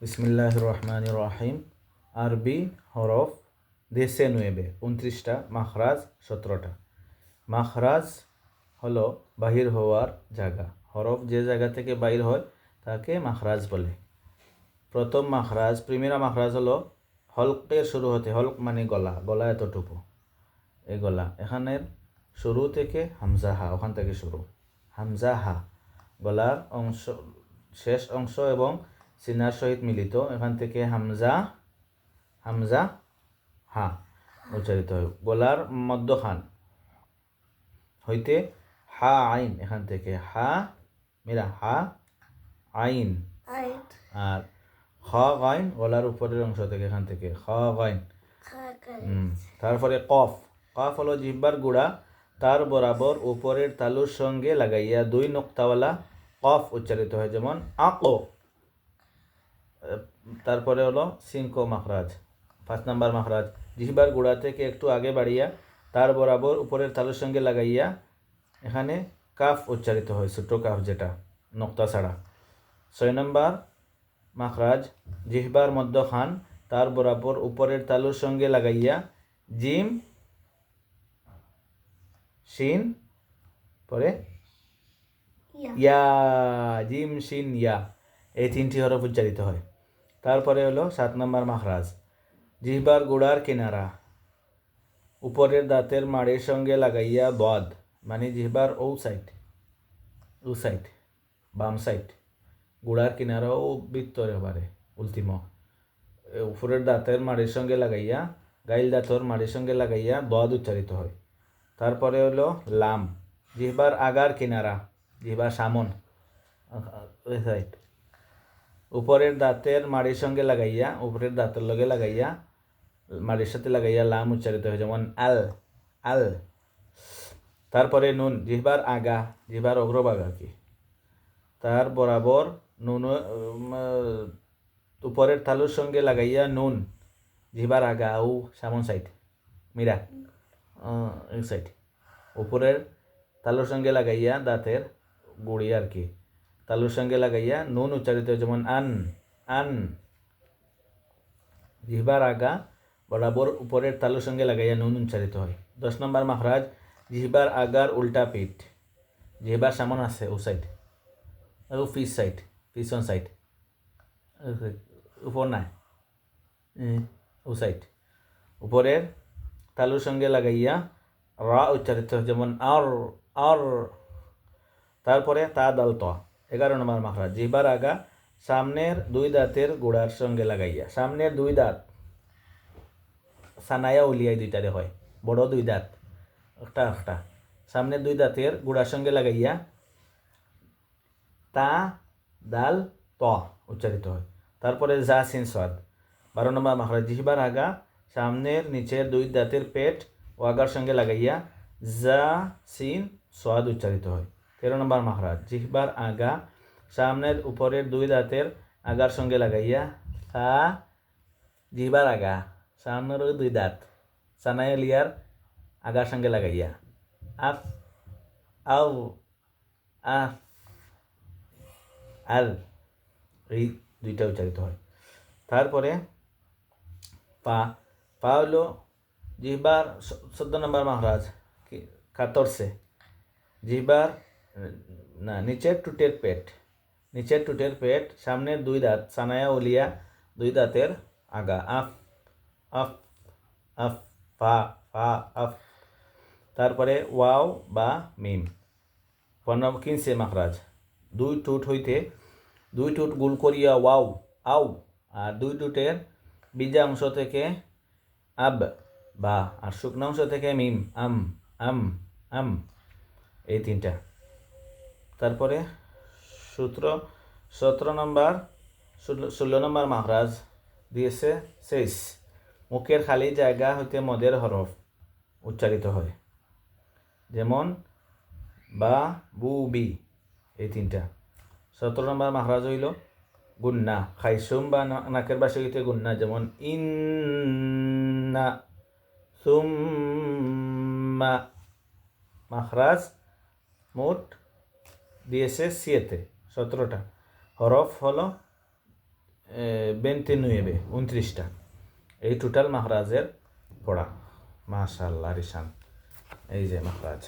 বিসমিল্লাহ রহমান রহিম আরবি হরফ দেশে নুয়েবে, উনত্রিশটা, মাখরাজ সতেরোটা। মাখরাজ হলো বাহির হওয়ার জায়গা। হরফ যে জায়গা থেকে বাহির হয় তাকে মাখরাজ বলে। প্রথম মাখরাজ প্রিমিরা মাখরাজ হলো হলকের শুরু হতে, হলক মানে গলা গলা এতটুকু। এই গলা, এখানের শুরু থেকে হামজা হা, ওখান থেকে শুরু। হামজা হা, গলার অংশ, শেষ অংশ এবং সিনার সহিত মিলিত এখান থেকে হামজা হামজা হা উচ্চারিত হয়। গলার মধ্যখান হইতে হা আইন এখান থেকে হা মিরা হা আইন। আর খ গাইন গলার উপরের অংশ থেকে এখান থেকে খ গাইন। তারপরে কফ কফ হলো জিহ্বার গুড়া তার বরাবর উপরের তালুর সঙ্গে লাগাইয়া দুই নোক্তাওয়ালা কফ উচ্চারিত হয় যেমন আঁকো তারপরে হলো সিংকো মাখরাজ পাঁচ নাম্বার মাখরাজ। জিহ্বার গুড়া থেকে একটু আগে বাড়িয়া তার বরাবর উপরের তালুর সঙ্গে লাগাইয়া এখানে কাফ উচ্চারিত হয় ছোটো কাফ যেটা নোক্তা ছাড়া। ছয় নম্বর মাখরাজ জিহ্বার মধ্যখান তার বরাবর উপরের তালুর সঙ্গে লাগাইয়া জিম শিন পরে ইয়া জিম শিন ইয়া এই তিনটি হরফ উচ্চারিত হয়। তারপরে হলো সাত নম্বর মাখরাজ জিহ্বার গোড়ার কিনারা। উপরের দাঁতের মাড়ির সঙ্গে লাগাইয়া বদ মানে জিহ্বার ও সাইড ও সাইড, বাম সাইড। গোড়ার কিনারা ও ভিতরে পারে উল্টিম উপরের দাঁতের মাড়ির সঙ্গে লাগাইয়া, গাইল দাঁতর মাড়ির সঙ্গে লাগাইয়া বদ উচ্চারিত হয়। তারপরে হলো লাম, জিহ্বার আগার কিনারা, জিহ্বার সামন সাইড। উপরের দাঁতের মাড়ির সঙ্গে লাগাইয়া, উপরের দাঁতের লগে লাগাইয়া, মাড়ির সাথে লাগাইয়া লাম উচ্চারিত হয় যেমন আল আল। তারপরে নুন, জিহ্বার আগা, জিহ্বার অগ্রভাগ আর কি। তার বরাবর নুন উপরের তালুর সঙ্গে লাগাইয়া নুন, জিহ্বার আগা ও সামন সাইড, মিরা এই সাইড। উপরের তালুর সঙ্গে লাগাইয়া দাঁতের গুড়ি আর কি। তালুর সঙ্গে লাগাইয়া নুন উচ্চারিত হয় যেমন আন আন জিহ্বার আগা বরাবর উপরের তালুর সঙ্গে লাগাইয়া নুন উচ্চারিত হয় দশ নম্বর মাহরাজ জিহ্বার আগার উল্টা পিঠ জিহ্বার সামন আছে ও সাইড ও পিস সাইড পিছন সাইড উপর নাই উম, ও সাইড উপরের তালুর সঙ্গে লাগাইয়া রা উচ্চারিত হয় যেমন আর আর তারপরে তা দাল ত এগারো নম্বর মাখরাজ জিহ্বার আগা সামনের দুই দাঁতের গোড়ার সঙ্গে লাগাইয়া। সামনের দুই দাঁত, সানায়া উলিয়াই দুইটারে হয়, বড় দুই দাঁত, একটা একটা। সামনের দুই দাঁতের গোড়ার সঙ্গে লাগাইয়া তা, দাল, ত উচ্চারিত হয়। তারপরে জা সিন সাদ বারো নম্বর মাখরাজ জিহ্বার আগা সামনের নিচের দুই দাঁতের পেট ও আগার সঙ্গে লাগাইয়া জা সিন সোয়াদ উচ্চারিত হয়। তেরো নম্বর মাখরাজ জিহ্বার আগা সামনের উপরের দুই দাঁতের আগার সঙ্গে লাগাইয়া, তা জিহ্বার আগা সামনের দুই দাঁত সানায় লিয়ার আগার সঙ্গে লাগাইয়া। আফ আউ আফ আল, এই দুইটা উচ্চারিত হয়। তারপরে পা পা হলো জিহ্বার চোদ্দ নম্বর মহারাজ কাতরসে জিহ্বার না, নিচের টুটের পেট। নিচের টুটের পেট, সামনের দুই দাঁত, সানায়া ওলিয়া দুই দাঁতের আগা। আফ আফ আফ, ফা ফা, আফ। তারপরে ওয়াও বা মিম। পনেরো কিনসে মাখরাজ। দুই টুট হইতে, দুই টুট গুল করিয়া ওয়াও আউ আর দুই টুটের বীজা অংশ থেকে আব বা, আর শুকনো অংশ থেকে মিম, আম আম আম। এই তিনটা। তারপরে সূত্র, সতেরো নম্বর, ষোলো- নম্বর মহারাজ দিয়েছে শেষ। মুখের খালি জায়গা হইতে মদের হরফ উচ্চারিত হয়। যেমন, বা, বু, বি, এই তিনটা। সতেরো নম্বর মহারাজ হইল গুন্না। খাইসুম বা নাকের বাসে হইতে গুন্না, যেমন, ইন্না সুম্মা। মাখরাজ মোট দিয়েছে সিয়েতে সতেরোটা। হরফ হলো বেন্তে নুয়েবে উনত্রিশটা। এই টোটাল মহারাজের পড়া। মাশাল্লাহ রিসান এই যে মাহরাজ।